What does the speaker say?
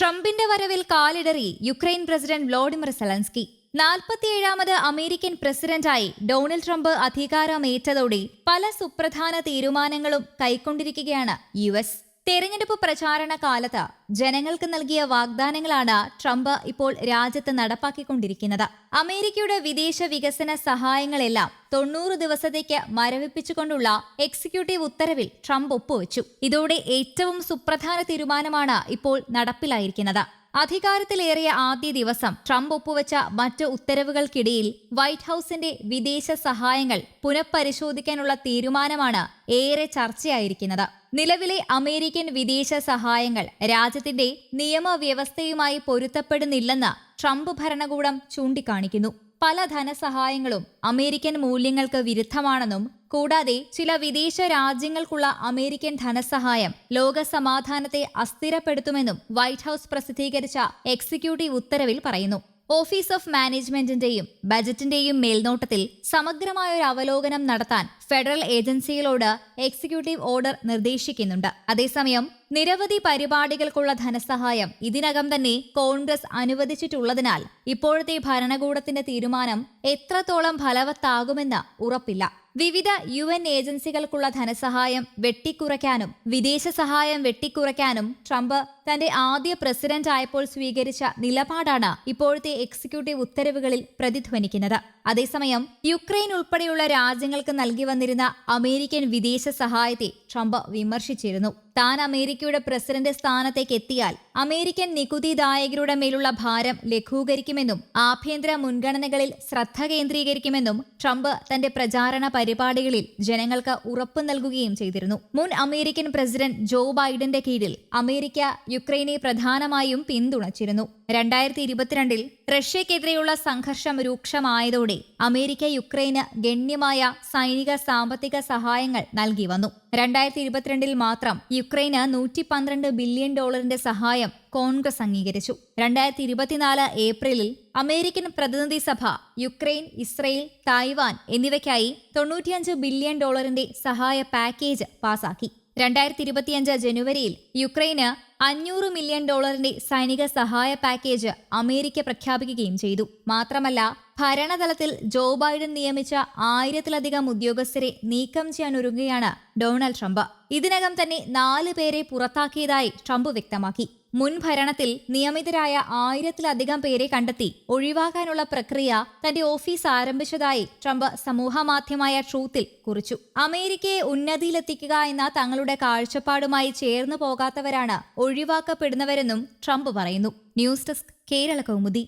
ട്രംപിന്റെ വരവിൽ കാലിടറി യുക്രൈൻ പ്രസിഡന്റ് വ്ളോഡിമിർ സെലൻസ്കി. നാൽപ്പത്തിയേഴാമത് അമേരിക്കൻ പ്രസിഡന്റായി ഡൊണാൾഡ് ട്രംപ് അധികാരമേറ്റതോടെ പല സുപ്രധാന തീരുമാനങ്ങളും കൈക്കൊണ്ടിരിക്കുകയാണ് യു എസ്. തെരഞ്ഞെടുപ്പ് പ്രചാരണ കാലത്ത് ജനങ്ങൾക്ക് നൽകിയ വാഗ്ദാനങ്ങളാണ് ട്രംപ് ഇപ്പോൾ രാജ്യത്ത് നടപ്പാക്കിക്കൊണ്ടിരിക്കുന്നത്. അമേരിക്കയുടെ വിദേശ വികസന സഹായങ്ങളെല്ലാം തൊണ്ണൂറ് ദിവസത്തേക്ക് മരവിപ്പിച്ചുകൊണ്ടുള്ള എക്സിക്യൂട്ടീവ് ഉത്തരവിൽ ട്രംപ് ഒപ്പുവെച്ചു. ഇതോടെ ഏറ്റവും സുപ്രധാന തീരുമാനമാണ് ഇപ്പോൾ നടപ്പിലായിരിക്കുന്നത്. അധികാരത്തിലേറിയ ആദ്യ ദിവസം ട്രംപ് ഒപ്പുവെച്ച മറ്റ് ഉത്തരവുകൾക്കിടയിൽ വൈറ്റ് ഹൌസിന്റെ വിദേശ സഹായങ്ങൾ പുനഃപരിശോധിക്കാനുള്ള തീരുമാനമാണ് ഏറെ ചർച്ചയായിരിക്കുന്നത്. നിലവിലെ അമേരിക്കൻ വിദേശ സഹായങ്ങൾ രാജ്യത്തിന്റെ നിയമവ്യവസ്ഥയുമായി പൊരുത്തപ്പെടുന്നില്ലെന്ന് ട്രംപ് ഭരണകൂടം ചൂണ്ടിക്കാണിക്കുന്നു. പല ധനസഹായങ്ങളും അമേരിക്കൻ മൂല്യങ്ങൾക്ക് വിരുദ്ധമാണെന്നും കൂടാതെ ചില വിദേശ രാജ്യങ്ങൾക്കുള്ള അമേരിക്കൻ ധനസഹായം ലോക സമാധാനത്തെ അസ്ഥിരപ്പെടുത്തുമെന്നും വൈറ്റ് ഹൌസ് പ്രസിദ്ധീകരിച്ച എക്സിക്യൂട്ടീവ് ഉത്തരവിൽ പറയുന്നു. ഓഫീസ് ഓഫ് മാനേജ്മെന്റിന്റെയും ബജറ്റിന്റെയും മേൽനോട്ടത്തിൽ സമഗ്രമായ ഒരു അവലോകനം നടത്താൻ ഫെഡറൽ ഏജൻസികളോട് എക്സിക്യൂട്ടീവ് ഓർഡർ നിർദ്ദേശിക്കുന്നുണ്ട്. അതേസമയം നിരവധി പരിപാടികൾക്കുള്ള ധനസഹായം ഇതിനകം തന്നെ കോൺഗ്രസ് അനുവദിച്ചിട്ടുള്ളതിനാൽ ഇപ്പോഴത്തെ ഭരണകൂടത്തിന്റെ തീരുമാനം എത്രത്തോളം ഫലവത്താകുമെന്ന് ഉറപ്പില്ല. വിവിധ യു എൻ ഏജൻസികൾക്കുള്ള ധനസഹായം വെട്ടിക്കുറയ്ക്കാനും വിദേശ സഹായം വെട്ടിക്കുറയ്ക്കാനും ട്രംപ് തന്റെ ആദ്യ പ്രസിഡന്റ് ആയപ്പോൾ സ്വീകരിച്ച നിലപാടാണ് ഇപ്പോഴത്തെ എക്സിക്യൂട്ടീവ് ഉത്തരവുകളിൽ പ്രതിധ്വനിക്കുന്നത്. അതേസമയം യുക്രൈൻ ഉൾപ്പെടെയുള്ള രാജ്യങ്ങൾക്ക് നൽകി വന്നിരുന്ന അമേരിക്കൻ വിദേശ സഹായത്തെ ട്രംപ് വിമർശിച്ചിരുന്നു. താൻ അമേരിക്കയുടെ പ്രസിഡന്റ് സ്ഥാനത്തേക്ക് എത്തിയാൽ അമേരിക്കൻ നികുതിദായകരുടെ മേലുള്ള ഭാരം ലഘൂകരിക്കുമെന്നും ആഭ്യന്തര മുൻഗണനകളിൽ ശ്രദ്ധ കേന്ദ്രീകരിക്കുമെന്നും ട്രംപ് തന്റെ പ്രചാരണ പരിപാടികളിൽ ജനങ്ങൾക്ക് ഉറപ്പ് നൽകുകയും ചെയ്തിരുന്നു. മുൻ അമേരിക്കൻ പ്രസിഡന്റ് ജോ ബൈഡന്റെ കീഴിൽ അമേരിക്ക യുക്രൈനെ പ്രധാനമായും പിന്തുണച്ചിരുന്നു. രണ്ടായിരത്തി ഇരുപത്തിരണ്ടിൽ റഷ്യക്കെതിരെയുള്ള സംഘർഷം രൂക്ഷമായതോടെ അമേരിക്ക യുക്രൈന് ഗണ്യമായ സൈനിക സാമ്പത്തിക സഹായങ്ങൾ നൽകി വന്നു. രണ്ടായിരത്തി ഇരുപത്തിരണ്ടിൽ മാത്രം യുക്രൈന് നൂറ്റി പന്ത്രണ്ട് ബില്യൺ ഡോളറിന്റെ സഹായം കോൺഗ്രസ് അംഗീകരിച്ചു. രണ്ടായിരത്തി ഇരുപത്തിനാല് ഏപ്രിലിൽ അമേരിക്കൻ പ്രതിനിധി സഭ യുക്രൈൻ ഇസ്രയേൽ തായ്വാൻ എന്നിവയ്ക്കായി തൊണ്ണൂറ്റിയഞ്ച് ബില്യൺ ഡോളറിന്റെ സഹായ പാക്കേജ് പാസാക്കി. രണ്ടായിരത്തി ഇരുപത്തിയഞ്ച് ജനുവരിയിൽ യുക്രൈന് അഞ്ഞൂറ് മില്യൺ ഡോളറിന്റെ സൈനിക സഹായ പാക്കേജ് അമേരിക്ക പ്രഖ്യാപിക്കുകയും ചെയ്തു. മാത്രമല്ല ഭരണതലത്തിൽ ജോ ബൈഡൻ നിയമിച്ച ആയിരത്തിലധികം ഉദ്യോഗസ്ഥരെ നീക്കം ചെയ്യാൻ ഒരുങ്ങുകയാണ് ഡൊണാൾഡ് ട്രംപ്. ഇതിനകം തന്നെ നാല് പേരെ പുറത്താക്കിയതായി ട്രംപ് വ്യക്തമാക്കി. മുൻ ഭരണത്തിൽ നിയമിതരായ ആയിരത്തിലധികം പേരെ കണ്ടെത്തി ഒഴിവാക്കാനുള്ള പ്രക്രിയ തന്റെ ഓഫീസ് ആരംഭിച്ചതായി ട്രംപ് സമൂഹമാധ്യമമായ ട്രൂത്തിൽ കുറിച്ചു. അമേരിക്കയെ ഉന്നതിയിലെത്തിക്കുക എന്ന തങ്ങളുടെ കാഴ്ചപ്പാടുമായി ചേർന്നു പോകാത്തവരാണ് ഒഴിവാക്കപ്പെടുന്നവരെന്നും ട്രംപ് പറയുന്നു. News desk Kerala Kaumudi.